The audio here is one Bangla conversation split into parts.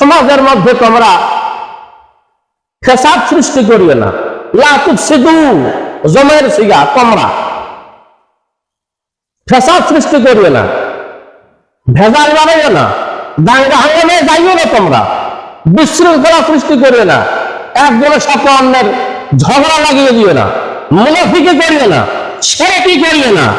সমাজের মধ্যে তোমরা ফেসাদ সৃষ্টি করিবে না। লাতুক সিদু জমের সিগা, তোমরা ফেসাদ সৃষ্টি করিবে না। ভেজাল বাড়াইবে না। দাঙ্গা হাঙ্গামে যাইও না তোমরা। বিশৃঙ্খলা সৃষ্টি করবে না। একজনের সাথে অন্যের ঝগড়া লাগিয়ে দিবে না। মুনাফিকে করিবে না। সেটি করিবে না।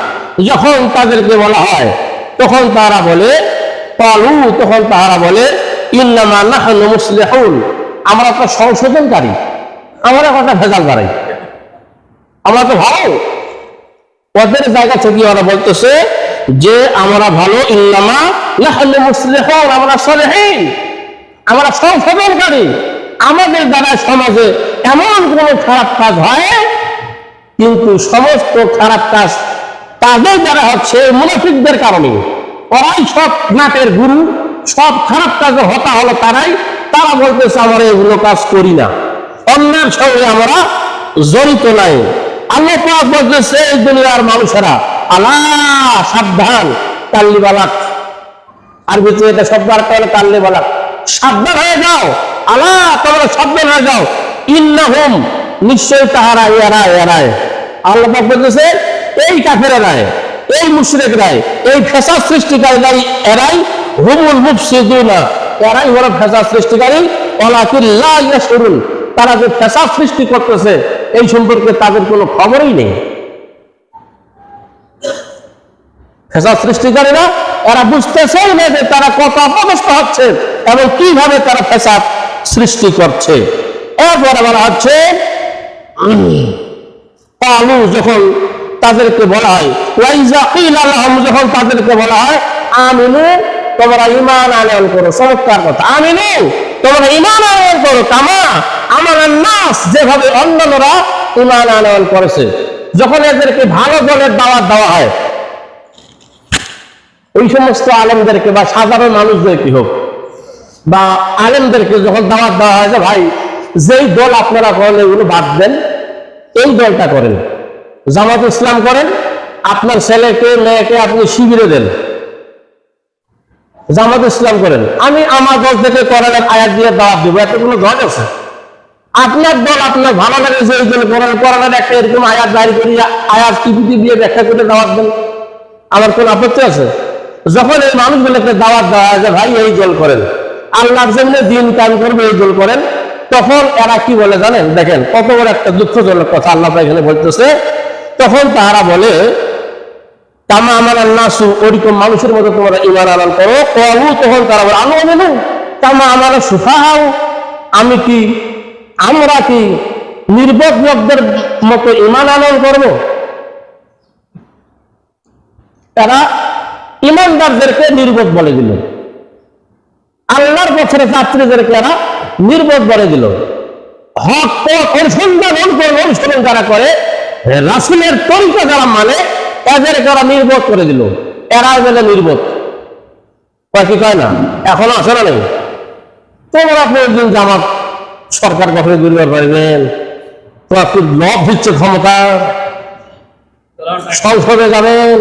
যখন তাদেরকে বলা হয়, তখন তারা বলে, পালু, তখন তারা বলে ইন্নামা নাহনু মুসলিহুন। আমরা তো সংশোধনকারী। আমরা কথা ভেজাল বাড়াই। আমরা তো ভালো। ওদের জায়গা থেকে ওরা বলতেছে যে, আমরা ভালো ইল্লামা নাহনু মুসলিহুন, আমরা সলেহীন। আমরা সংশোধনকারী। আমাদের দ্বারা সমাজে এমন কোন খারাপ কাজ হয়, কিন্তু সমস্ত খারাপ কাজ তাদের দ্বারা হচ্ছে মুনাফিকদের কারণে। ওরাই সব নাটের গুরু। সব খারাপ কাজে হতা হলো তারাই, তারা বলতেছে, আমরা এগুলো কাজ করি না। অন্যের সঙ্গে আমরা জড়িত নাই। আল্লাহ পাক বলতেছে, এই দুনিয়ার মানুষেরা, আল্লাহ, সাবধান, কাল্লিবালাক। আরবিতে এটা শব্দ আর হলো কাল্লিবালাক। সাবধান হয়ে যাও, আল্লাহ, তোমরা সাবধান হয়ে যাও। ইন্নাহুম নিশ্চয় তাহারা এরা এরায় আল্লাহ পাক বলতেছে, এই কাফের এরায় এই মুশরিক রায় এই ফেসাদ সৃষ্টিকারী এরাই হুমুল মুফসিদুনা, এরাই হলো ফেসাদ সৃষ্টিকারী, ওয়ালাকিন লা ইয়াশউরুন। তারা যে ফেসাদ সৃষ্টি করতেছে, এই সম্পর্কে তাদের কোনো খবরই নেই। ফেসাদ সৃষ্টিকারীরা, এরা বুঝতেছেই না যে তারা কত অপদস্থ হচ্ছে এবং কীভাবে তারা ফেসাদ সৃষ্টি করছে। এরপরে বলা হচ্ছে পালু যখন তাদেরকে বলা হয়, ওয়াইজা যখন তাদেরকে বলা হয়, আমিনু তোমরা ইমান আনয়ন করো চমৎকার কথা আমিনু তোমরা ইমান আনয়ন করো, কামা আমার নাস যেভাবে অন্যান্যরা ইমান আনয়ন করেছে। যখন এদেরকে ভালো দলের দাওয়াত দেওয়া হয় ওই সমস্ত আলেমদেরকে বা সাধারণ মানুষদেরকে হোক, বা আলেমদেরকে যখন দাওয়াত দেওয়া হয় যে, ভাই, যেই দল আপনারা করেন, এগুলো বাদ দেন, এই দলটা করেন। জামাত ইসলাম করেন, আপনার ছেলেকে, মেয়েকে আপনি শিবিরে দেন। জামাত ইসলাম করেন। আমি আমার দল থেকে করেন আয়াত দিয়ে দাওয়াত দেবো, এত কোনো দল আছে? আপনার দল আপনার ভালো লাগে যে এই দল করেন করানোর একটা এরকম আয়াত জারি করি আয়াত টিপিটি দিয়ে ব্যাখ্যা করে দাওয়াত দেন। আমার কোন আপত্তি আছে? যখন এই মানুষগুলোকে দাওয়াত দেওয়া যে, ভাই, এই দল করেন। আল্লাহর জন্য দিন কাম করবে, এই দল করেন। তখন এরা কি বলে জানেন? দেখেন, কত বড় একটা দুঃখজনক কথা আল্লাহ এখানে বলতেছে। তখন তাহারা বলে তামা আমার নাসু, ওরকম মানুষের মতো তোমরা ইমান আনান করো। কলু তখন তারা বলে আনো তামা আমার সুফাহাও আমি কি, আমরা কি নির্বোধ লোকদের মতো ইমান আনয়ন করব? তারা ইমানদারদেরকে নির্বোধ বলে দিল। আল্লাহর পথের যাত্রীদেরকে এরা নির্বোধ বলে দিল। হক অনুসন্ধান অনুসরণ যারা করে রাসুলের তরিকা যারা মানে এদেরকে ওরা নির্বোধ করে দিল এরা গেলে নির্বোধ। কি কয় না? এখনও আসে না নেই? তোমরা প্রয়োজন জামাত সরকার গঠনে দুর্বার পারবেন তোমার খুব লভ দিচ্ছে ক্ষমতা। সংসদে যাবেন।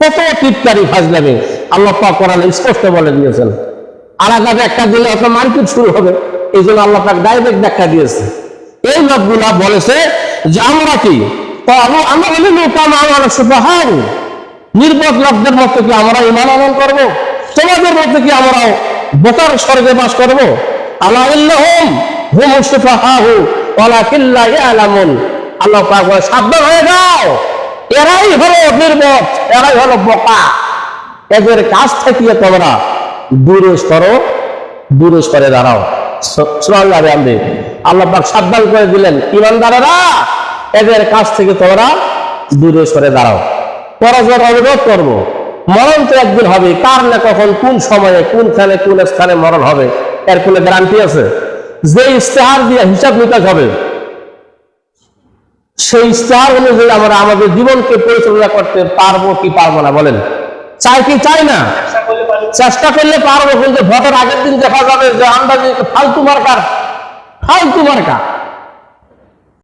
কত টিপকারি ফাজলামে। আল্লাহ পাক কোরআনে স্পষ্ট বলে দিয়েছেন। আগামী একটা দিলে হয়তো মার্কেট শুরু হবে, এই জন্য আল্লাহ পাক ডাইরেক্ট ব্যাখ্যা দিয়েছে। এই লোকগুলা বলেছে যে আমরা কি? তো আমরা নৌকাম আমার সুপাহান নির্বোধ লোকদের মতো কি আমরা ইমান আনন্দ করব? তোমাদের মতো কি আমরা বোকার স্বর্গে বাস করব? আল্লাহ হুম হুম সুফাহু ওয়ালা কিল্লা ইয়ালামুন। আল্লাহ পাক বলে, সাবধান হয়ে যাও। এরাই হলো নির্বোধ, এরাই হলো বোকা। এদের কাছ থেকে তোমরা দূরে সরো, দূরে সরে দাঁড়াও। আমদি আল্লাহ পাক সাবধান করে দিলেন ইমানদারেরা এদের কাছ থেকে তোমরা দূরে সরে দাঁড়াও। পরস্পর অনুরোধ করব। মরণ তো একদিন হবে কার না কখন কোন সময়ে কোনখানে কোন স্থানে মরণ হবে, এর কোনো গ্যারান্টি আছে? যে ইস্তেহার দিয়ে হিসাব নিকাশ হবে, সেই ইস্তেহার অনুযায়ী আমরা আমাদের জীবনকে পরিচালনা করতে পারব কি পারব না, বলেন। চাই কি চাই না? চেষ্টা করলে পারব, কিন্তু ভোটের আগের দিন দেখা যাবে যে আমরা ফালতু মার্কার, ফালতু মার্কা।